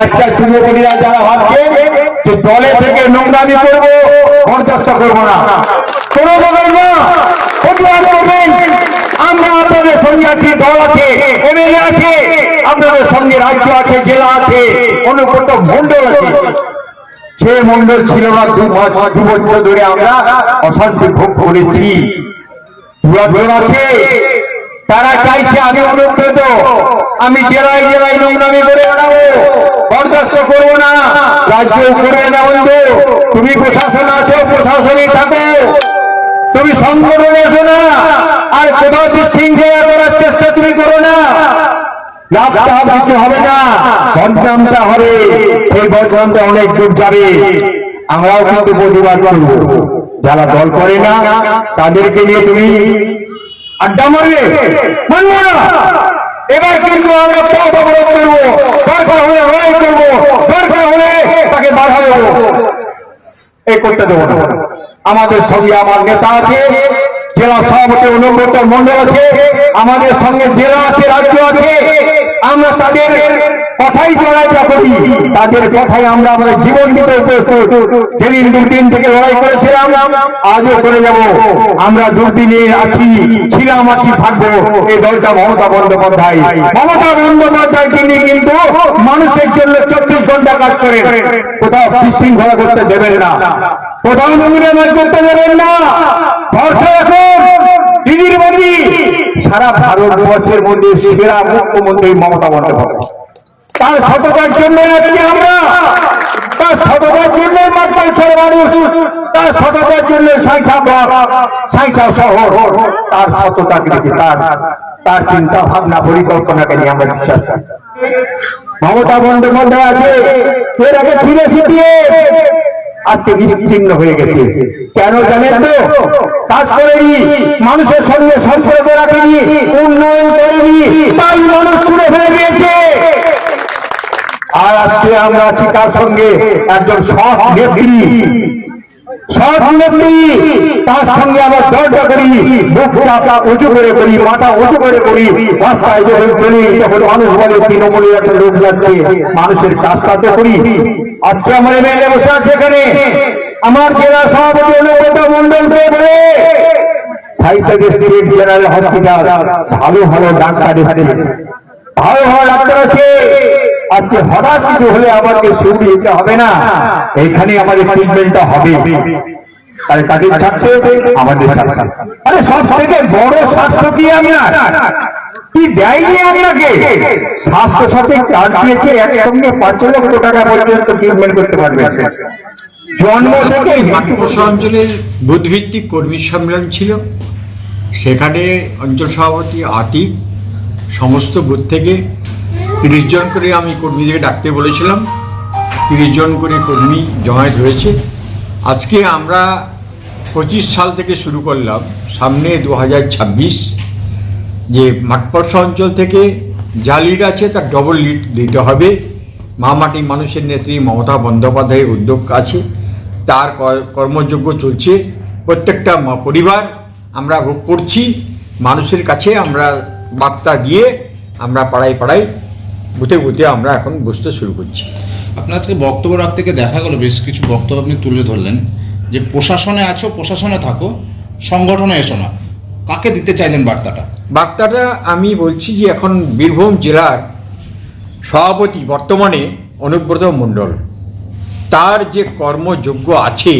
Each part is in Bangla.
একটা যুবকীরা যারা ভাবছে যে দলে থেকে নোংরামি করব বরদাস্ত করব না। কোনো বলেন না। প্রতিবাদ করবেন। আমরা আপনাদের সঙ্গে তারা চাইছে আমি অনুব্রত, আমি জেলায় জেলায় নোংরামি করে না রাজ্য করে না তুমি প্রশাসন আছো, প্রশাসনই থাকো। তুমি সংগঠনে এসো না। আর কোথাও বিশৃঙ্খলা করার চেষ্টা তুমি করো না। লাভ টাভ কিছু হবে না বদনামটা হবে। সেই বদনামটা অনেক দূর যাবে। আমরাও কিন্তু প্রতিবাদ করব। যারা দল করে না, তাদেরকে নিয়ে তুমি আড্ডা মারবে। এবার কিন্তু আমরা হলে লড়াই করব দরকার হলে তাকে বাধা দেবো করতে দেবো না। আমাদের সঙ্গে আমার নেতা আছে, জেলা সভাপতি অনুব্রত মন্ডল আছে, আমাদের সঙ্গে জেলা আছে, রাজ্য আছে। আমরা তাদের কথাই লড়াইটা করি। তাদের কথাই আমরা আমাদের জীবন দিতে যেদিন দুদিন থেকে লড়াই করেছিলাম, আজও করে যাব। আমরা দুদিনে আছি, ছিলাম আছি, থাকব। এই দলটা মমতা বন্দ্যোপাধ্যায়। মমতা বন্দ্যোপাধ্যায় তিনি কিন্তু মানুষের জন্য চব্বিশ ঘণ্টা কাজ করেন। কোথাও বিশৃঙ্খলা করতে দেবেন না। প্রধানমন্ত্রী আমার করতে দেবেন না। দিদির মোদী সারা ভারতবর্ষের মধ্যে সেরা মুখ্যমন্ত্রী মমতা বন্দ্যোপাধ্যায়। তার সততার জন্য আজকে আমরা? তার সততার জন্য মাত্র মানুষ। তার সততার জন্য সংখ্যা ব্লক সংখ্যা শহর। তার সততাকে তার তার চিন্তা ভাবনা পরিকল্পনাকে নিয়ে আমরা বিশ্বাস করি। মমতা বন্দ্যোপাধ্যায় আছে এর আগে ছিঁড়ে ছিটিয়ে আজকে বিচ্ছিন্ন হয়ে গেছে। কেন জানেন তো? কাজ করেনি, মানুষের সঙ্গে সম্পর্ক রাখেনি, উন্নয়ন করেনি, তাই মানুষ ছুড়ে ফেলে দিয়েছে। আর আজকে আমরা আছি তার সঙ্গে একজন সৎ নেত্রী। করি মানুষের কাজটা করি। আজকে আমার এমএলএ বসে আছে এখানে, আমার জেলা সভাপতি মন্ডল সাহিত্য হসপিটাল, ভালো ভালো ডাক্তার ভালো ভালো ডাক্তার আছে। আজকে হঠাৎ কিছু হলে আমাকে শিউরি দিতে হবে না। এইখানে আমাদের ট্রিটমেন্টটা হবে। তাদের আমাদের আরে সব থেকে বড় স্বাস্থ্য কি জন্ম বুথভিত্তিক কর্মী সম্মেলন ছিল। সেখানে অঞ্চল সভাপতি আতিক, সমস্ত বুথ থেকে তিরিশ জন করে আমি কর্মীদের ডাকতে বলেছিলাম। তিরিশ জন করে কর্মী জমায়েত হয়েছে। আজকে আমরা পঁচিশ সাল থেকে শুরু করলাম। সামনে দু হাজার ছাব্বিশ যে মাঠপর্ষা অঞ্চল থেকে যা লিড আছে তার ডবল লিড দিতে হবে। মামাটি মানুষের নেত্রী মমতা বন্দ্যোপাধ্যায়ের উদ্যোগ আছে। তার কর- কর্মযোগ্য চলছে। প্রত্যেকটা পরিবার আমরা ভোগ করছি। মানুষের কাছে আমরা বার্তা দিয়ে আমরা পাড়ায় পাড়ায় বুথে বুথে আমরা এখন বসতে শুরু করছি। আপনার আজকে বক্তব্য রাখতে গিয়ে দেখা গেল বেশ কিছু বক্তব্য আপনি তুলে ধরলেন যে প্রশাসনে আছো প্রশাসনে থাকো সংগঠনে এসো না। কাকে দিতে চাইলেন বার্তাটা? বার্তাটা আমি বলছি যে এখন বীরভূম জেলার সভাপতি বর্তমানে অনুব্রত মণ্ডল। তার যে কর্মযোগ্য আছে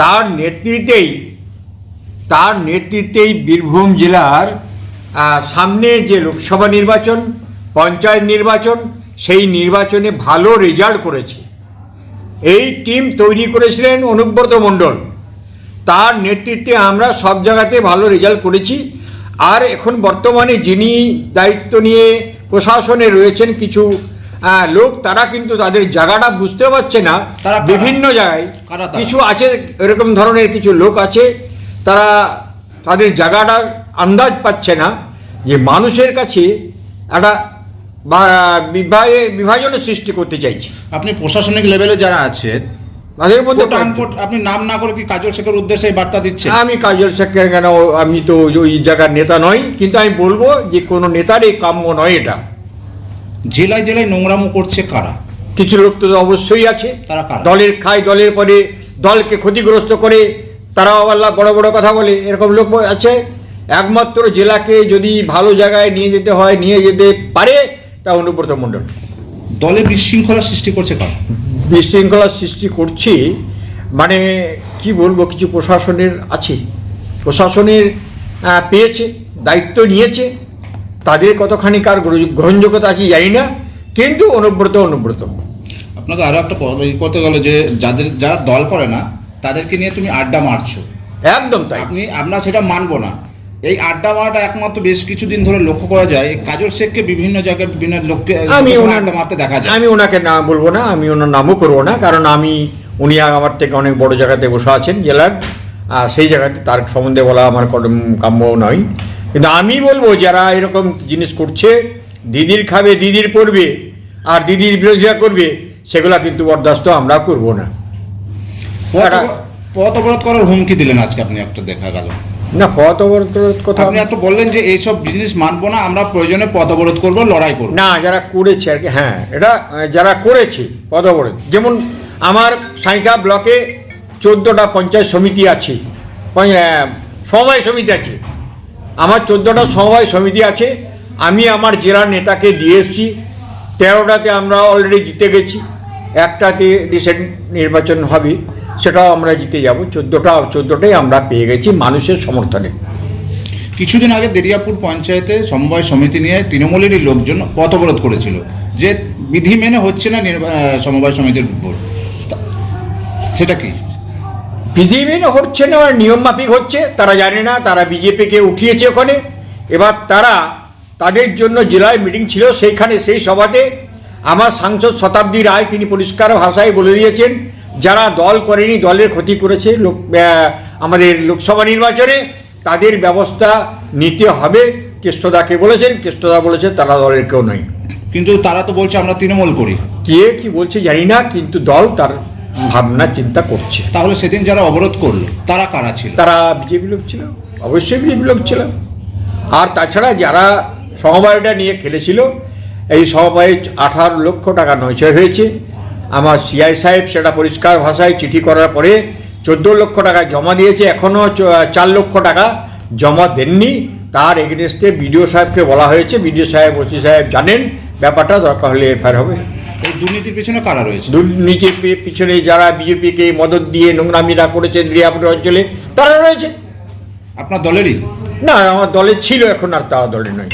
তার নেতৃত্বেই তার নেতৃত্বেই বীরভূম জেলার সামনে যে লোকসভা নির্বাচন পঞ্চায়েত নির্বাচন সেই নির্বাচনে ভালো রেজাল্ট করেছে। এই টিম তৈরি করেছিলেন অনুব্রত মণ্ডল। তার নেতৃত্বে আমরা সব জায়গাতে ভালো রেজাল্ট করেছি। আর এখন বর্তমানে যিনি দায়িত্ব নিয়ে প্রশাসনে রয়েছেন কিছু লোক তারা কিন্তু তাদের জায়গাটা বুঝতে পারছে না। তারা বিভিন্ন জায়গায় কিছু আছে এরকম ধরনের কিছু লোক আছে। তারা তাদের জায়গাটা আন্দাজ পাচ্ছে না যে মানুষের কাছে একটা বিভাগে বিভাজনের সৃষ্টি করতে চাইছে। আপনি প্রশাসনিক লেভেলে যারা আছেন তাদের মধ্যে আপনি নাম না করে কি কাজল শেখের উদ্দেশ্যে বার্তা দিচ্ছেন? আমি কাজল শেখের কেন আমি তো ওই জায়গার নেতা নই কিন্তু আমি বলব যে কোনো নেতারই কাম্য নয় এটা। জেলায় জেলায় নোংরামো করছে কারা? কিছু লোক তো অবশ্যই আছে। তারা দলের খায় দলের পরে দলকে ক্ষতিগ্রস্ত করে তারাও আল্লাহ বড় বড় কথা বলে এরকম লোক আছে। একমাত্র জেলাকে যদি ভালো জায়গায় নিয়ে যেতে হয় নিয়ে যেতে পারে তা অনুব্রত মণ্ডল। দলে বিশৃঙ্খলা সৃষ্টি করছে কারণ বিশৃঙ্খলার সৃষ্টি করছি মানে কি বলব কিছু প্রশাসনের আছে। প্রশাসনের পেয়েছে দায়িত্ব নিয়েছে তাদের কতখানি কার গ্রহণযোগ্যতা আছে জানি না কিন্তু অনুব্রত অনুব্রত। আপনাকে আরও একটা করতে গেল যে যাদের যারা দল করে না তাদেরকে নিয়ে তুমি আড্ডা মারছো। একদম তাই। আপনি আমরা সেটা মানবো না। এই আড্ডা মারাটা একমাত্র বেশ কিছুদিন ধরে লক্ষ্য করা যায়। কাজল শেখকে বিভিন্ন জায়গায় বিভিন্ন লোককে আমি ওনার আড্ডা মারতে দেখা যায়। আমি ওনাকে না বলব না আমি ওনার নামও করব না কারণ আমি উনি আমার থেকে অনেক বড় জায়গাতে বসে আছেন জেলার আর সেই জায়গাতে তার সম্বন্ধে বলা আমার কম- কাম্য নয়। কিন্তু আমি বলব যারা এরকম জিনিস করছে দিদির খাবে দিদির পড়বে আর দিদির বিরোধিতা করবে সেগুলা কিন্তু বরদাস্ত আমরা করব না। পথ অবরোধ করার হুমকি দিলেন আজকে আপনি একটা দেখা গেল। না পথ অবরোধ কথা আপনি এত বললেন যে এইসব জিনিস মানবো না আমরা প্রয়োজনে পথ অবরোধ করব লড়াই করব। না যারা করেছে আর কি হ্যাঁ এটা যারা করেছে পদবরত যেমন আমার সাঁইকা ব্লকে চোদ্দোটা পঞ্চায়েত সমিতি আছে সমবায় সমিতি আছে আমার চোদ্দোটা সমবায় সমিতি আছে আমি আমার জেলার নেতাকে দিয়ে এসেছি তেরোটাতে আমরা অলরেডি জিতে গেছি একটাতে রিসেন্ট নির্বাচন হবে সেটাও আমরা জিতে যাব। চোদ্দোটা চোদ্দোটাই আমরা পেয়ে গেছি মানুষের সমর্থনে। কিছুদিন আগে দেরিয়াপুর পঞ্চায়েতে সমবায় সমিতি নিয়ে তৃণমূলেরই লোকজন পথ অবরোধ করেছিল যে বিধি মেনে হচ্ছে না সমবায় সমিতির ভোট তা- সেটা কি? বিধি মেনে হচ্ছে না নিয়ম মাফিক হচ্ছে তারা জানে না তারা বিজেপিকে উঠিয়েছে ওখানে। এবার তারা তাদের জন্য জেলায় মিটিং ছিল সেইখানে সেই সভাতে আমার সাংসদ শতাব্দী রায় তিনি পরিষ্কার ভাষায় বলে দিয়েছেন যারা দল করেনি দলের ক্ষতি করেছে লোক আমাদের লোকসভা নির্বাচনে তাদের ব্যবস্থা নিতে হবে। কেষ্টদাকে বলেছেন কেষ্টদা বলেছেন তারা দলের কেউ নয়। কিন্তু তারা তো বলছে আমরা তৃণমূল করি। কে কি বলছে জানি না কিন্তু দল তার ভাবনা চিন্তা করছে। তাহলে সেদিন যারা অবরোধ করল তারা কারা ছিল? তারা বিজেপি লোক ছিল অবশ্যই বিজেপি লোক ছিল। আর তাছাড়া যারা সমবায়টা নিয়ে খেলেছিল এই সমবায়ে আঠারো লক্ষ টাকা নয়ছয় হয়েছে। আমার সিআই সাহেব সেটা পরিষ্কার ভাষায় চিঠি করার পরে চোদ্দ লক্ষ টাকা জমা দিয়েছে এখনও চার লক্ষ টাকা জমা দেননি। তার এগেনস্টে বিডিও সাহেবকে বলা হয়েছে। বিডিও সাহেব ওসি সাহেব জানেন ব্যাপারটা দরকার হলে এফআইআর হবে। এই দুর্নীতির পেছনে কারা রয়েছে? দুর্নীতির পিছনে যারা বিজেপিকে মদত দিয়ে নোংরামিরা করেছেন রিয়াপুর অঞ্চলে তারা রয়েছে। আপনার দলেরই? না আমার দলে ছিল এখন আর তারা দলে নয়।